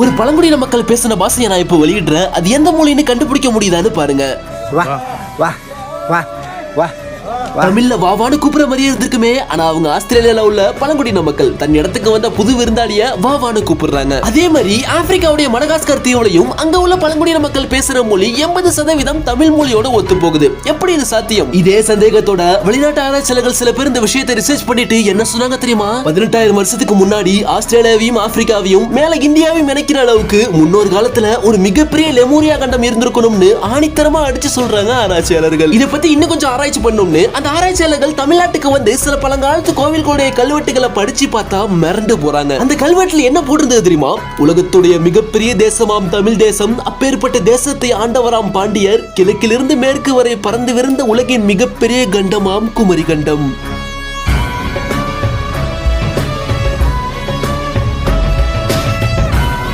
ஒரு பழங்குடியின மக்கள் பேசின பாஷையை நான் இப்போ வெளியிடுறேன். அது எந்த மொழின்னு கண்டுபிடிக்க முடியுதான்னு பாருங்க. வா வா வா வா. தமிழ்ல வாவான்னு கூப்பிடுற மாதிரியே இருந்திருக்குமே. ஆனா அவங்க ஆஸ்திரேலியால உள்ள பழங்குடியின மக்கள் தன் இடத்துக்கு வந்த புது விருந்தாளிய வாவான்னு கூப்பிடுறாங்க. அதே மாதிரி ஆப்பிரிக்காவுடைய மடகாஸ்கர் தீவுலையும் அங்க உள்ள பழங்குடியின மக்கள் பேசுற மொழி எண்பது சதவீதம் தமிழ் மொழியோட ஒத்து போகுது எப்படி இது சாத்தியம்? இதே சந்தேகத்தோட வெளிநாட்டு ஆராய்ச்சியாளர்கள் சில பேர் இந்த விஷயத்தை ரிசர்ச் பண்ணிட்டு என்ன சொன்னாங்க தெரியுமா? பதினெட்டாயிரம் வருஷத்துக்கு முன்னாடி ஆஸ்திரேலியாவையும் ஆப்பிரிக்காவையும் மேல இந்தியாவையும் நினைக்கிற அளவுக்கு முன்னொரு காலத்துல ஒரு மிகப்பெரிய லெமூரியா கண்டம் இருந்திருக்கணும்னு ஆணித்தரமா அடிச்சு சொல்றாங்க ஆராய்ச்சியாளர்கள். இதை பத்தி இன்னும் கொஞ்சம் ஆராய்ச்சி பண்ணணும்னு அந்த ஆராய்ச்சியாளர்கள் தமிழ்நாட்டுக்கு வந்து சில பழங்காலத்து கோவில்களுடைய கல்வெட்டுகளை படிச்சு பார்த்தா மிரண்டு போறாங்க. அந்த கல்வெட்டுல என்ன போட்டிருந்தது தெரியுமா? உலகத்துடைய மிகப்பெரிய தேசமாம் தமிழ் தேசம். அப்பேற்பட்ட தேசத்தை ஆண்டவராம் பாண்டியர் கிழக்கிலிருந்து மேற்கு வரை பறந்து விருந்த உலகின் மிகப்பெரிய கண்டமாம் குமரி கண்டம்